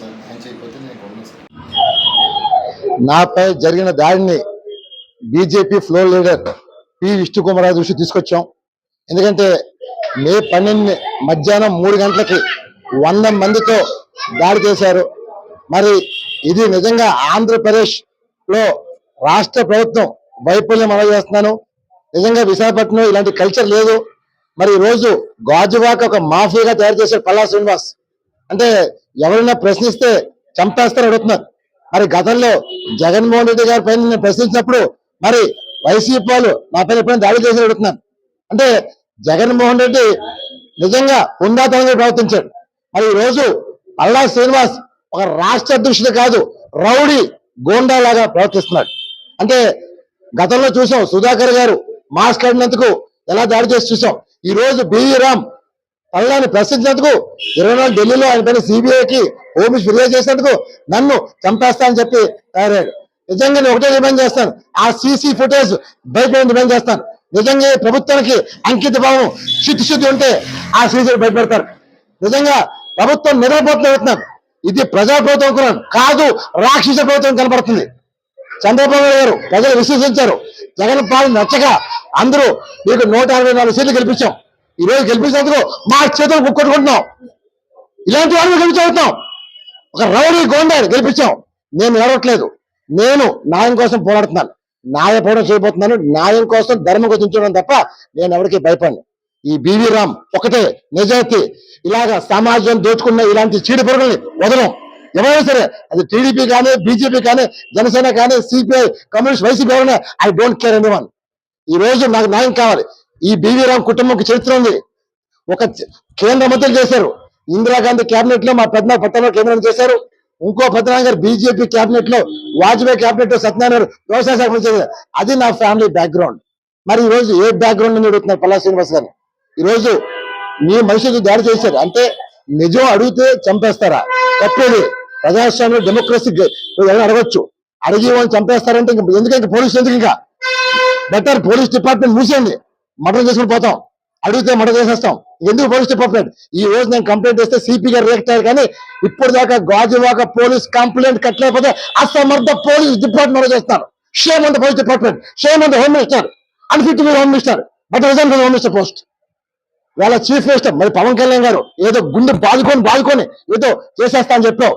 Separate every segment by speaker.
Speaker 1: Sir. చేయకపోతే నేను sir.
Speaker 2: నాపై జరిగిన దాడిని BJP floor leader P Vishnukumar దృష్టి తీసుకొచ్చాం. ఎందుకంటే మే పన్నెండు మధ్యాహ్నం మూడు గంటలకి వంద మందితో దాడి చేశారు. మరి ఇది నిజంగా ఆంధ్రప్రదేశ్లో రాష్ట్ర ప్రభుత్వం వైఫల్యం అమలు చేస్తున్నాను నిజంగా విశాఖపట్నం ఇలాంటి కల్చర్ లేదు. మరి ఈ రోజు గాజువాక ఒక మాఫియాగా తయారు చేశారు పల్లా శ్రీనివాస్. అంటే ఎవరైనా ప్రశ్నిస్తే చంపేస్తారు అడుగుతున్నారు. మరి గతంలో జగన్మోహన్ రెడ్డి గారి పైన నేను ప్రశ్నించినప్పుడు మరి వైసీపీ వాళ్ళు నా పైన ఎప్పుడైనా దాడి చేసి అడుగుతున్నాను అంటే జగన్మోహన్ రెడ్డి నిజంగా ఉందాతనంగా ప్రవర్తించాడు. మరి రోజు అల్లా శ్రీనివాస్ ఒక రాష్ట్ర అధ్యక్షుడు కాదు రౌడీ గోండా లాగా ప్రవర్తిస్తున్నాడు. అంటే గతంలో చూసాం సుధాకర్ గారు మాస్క్ ఆడినందుకు ఎలా దాడి చేసి చూసాం. ఈ రోజు బివి రామ్ పల్లాని ప్రశ్నించినందుకు ఇరవై నాలుగు ఢిల్లీలో ఆయన పైన సిబిఐకి ఓమిస్ ఫిర్యాదు చేసినందుకు నన్ను చంపేస్తానని చెప్పి తయారయ్యాడు. నిజంగా నేను ఒకటే డిమాండ్ చేస్తాను. ఆ సీసీ ఫుటేజ్ బయట డిమాండ్ చేస్తాను. నిజంగా ప్రభుత్వానికి అంకిత భావం శుద్ధి ఉంటే ఆ సీసీ బయటపెడతారు నిజంగా ప్రభుత్వం నిద్రపోతున్నా ఇది ప్రజా ప్రభుత్వం కాదు రాక్షస ప్రభుత్వం కనబడుతుంది. చంద్రబాబు నాయుడు గారు ప్రజలు విశ్వసించారు. జగన్ పాలన నచ్చక అందరూ మీకు నూట అరవై నాలుగు సీట్లు గెలిపించాం. ఈ రోజు గెలిపించినందుకు మా చేతులు కుక్కొట్టుకుంటున్నాం ఇలాంటి వాళ్ళు గెలిపించవుతున్నాం ఒక రౌడీ గోండాని గెలిపించాం. నేను ఏడవట్లేదు నేను న్యాయం కోసం పోరాడుతున్నాను. న్యాయ పోరాటం చేయబోతున్నాను. న్యాయం కోసం ధర్మం గుర్తించడం తప్ప నేను ఎవరికి భయపడను. ఈ బీవీ రామ్ ఒకటే నిజాయితీ. ఇలాగ సమాజం దోచుకున్న ఇలాంటి చీడి పొరుగుల్ని వదలం. ఎవరైనా సరే అది టీడీపీ కానీ బీజేపీ కానీ జనసేన కానీ సిపిఐ కమ్యూనిస్ట్ వైసీపీ ఎవరైనా I don't care any one ఈ రోజు నాకు న్యాయం కావాలి. ఈ బీవీ రామ్ కుటుంబంకి చరిత్ర ఉంది. ఒక కేంద్ర మంత్రులు చేశారు. ఇందిరాగాంధీ కేబినెట్లో మా పెద్ద పట్టణంలో కేంద్రం చేశారు. ఇంకో పెద్దనాన్న గారు బీజేపీ కేబినెట్లో వాజ్పేయి కేబినెట్లో సత్యనారాయణ వ్యవసాయ శాఖ మంత్రి చేశారు. అది నా ఫ్యామిలీ బ్యాక్గ్రౌండ్. మరి ఈ రోజు ఏ బ్యాక్గ్రౌండ్ నుండి అడుగుతున్నారు పల్లా శ్రీనివాస్ గారు? ఈ రోజు మీ మనుషులు దాడి చేశారు. అంటే నిజం అడిగితే చంపేస్తారా? తప్పేది. ప్రజాస్వామ్య డెమోక్రసీ ఎవరు అడగచ్చు. అడిగి వాళ్ళు చంపేస్తారంటే ఇంకా ఎందుకంటే ఇంకా పోలీసు ఎందుకు ఇంకా? బెటర్ పోలీస్ డిపార్ట్మెంట్ మూసేయండి. మటన్ చేసుకుని పోతాం. అడిగితే మటన్ చేసేస్తాం. ఎందుకు పోలీస్ డిపార్ట్మెంట్? ఈ రోజు నేను కంప్లైంట్ చేస్తే సిపి గారు రియాక్ట్ అయ్యారు కానీ ఇప్పుడు దాకా గాజువాక పోలీస్ కంప్లైంట్ కట్టలేకపోతే అసమర్థ పోలీస్ డిపార్ట్మెంట్ చేస్తారు. షేమ్ అంత police department. Shame on home minister. Unfit home minister. But resign home minister post. వాళ్ళ చీఫ్ మినిస్టర్ మరి పవన్ కళ్యాణ్ గారు ఏదో గుండె బాదుకొని బాదుకొని ఏదో చేసేస్తా అని చెప్పావు.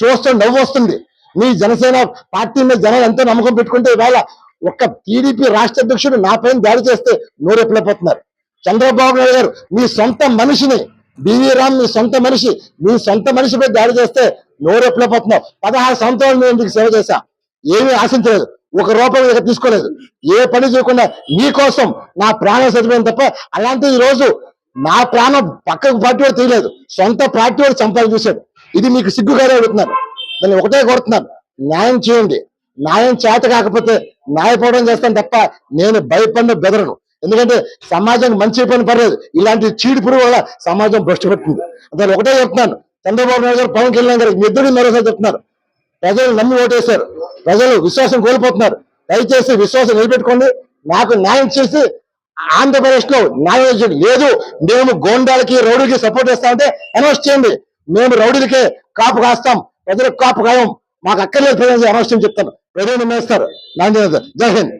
Speaker 2: చూస్తే నవ్వు వస్తుంది. మీ జనసేన పార్టీ మీద జనాలు ఎంతో నమ్మకం పెట్టుకుంటే ఇవాళ ఒక్క టీడీపీ రాష్ట్ర అధ్యక్షుడు నా పైన దాడి చేస్తే నోరెప్పలేకపోతున్నారు చంద్రబాబు నాయుడు గారు మీ సొంత మనిషిని బివి రామ్ మీ సొంత మనిషి మీ సొంత మనిషిపై దాడి చేస్తే నోరెప్పలేకపోతున్నావు పదహారు సంవత్సరాలు నేను మీకు సేవ చేశా. ఏమీ ఆశించలేదు. ఒక రూపాయి దగ్గర తీసుకోలేదు. ఏ పని చేయకుండా మీకోసం నా ప్రాణం చదివాను తప్ప అలాంటి ఈ రోజు నా ప్రాణం పక్కకు పార్టీ వాడు తీయలేదు. సొంత పార్టీ వాడు చంపాలని చూశాడు. ఇది మీకు సిగ్గుగానే అడుగుతున్నారు దాన్ని ఒకటే కోరుతున్నాను. న్యాయం చేయండి. న్యాయం చేత కాకపోతే న్యాయపోవడం చేస్తాను తప్ప నేను భయపడిన బెదరను. ఎందుకంటే సమాజానికి మంచి పని పర్లేదు ఇలాంటి చీడి పురుగు వల్ల సమాజం భ్రష్టు పెట్టింది. దాన్ని ఒకటే చెప్తున్నాను. చంద్రబాబు నాయుడు గారు పవన్ కళ్యాణ్ గారు మీ ఇద్దరు మరోసారి చెప్తున్నారు. ప్రజలు నమ్మి ఓటేశారు. ప్రజలు విశ్వాసం కోల్పోతున్నారు. దయచేసి విశ్వాసం నిలబెట్టుకోండి. నాకు న్యాయం చేసి ఆంధ్రప్రదేశ్లో న్యాయం లేదు మేము గోండాలకి రౌడీకి సపోర్ట్ చేస్తామంటే అనౌన్స్ చేయండి. మేము రౌడీలకే కాపు కాస్తాం. ప్రజలకు కాపు కాయం. మాకు అక్కర్లేదు ప్రజలు అనౌన్స్ చెప్తాను ప్రజలు నిర్ణయిస్తారు నా జై హింద్.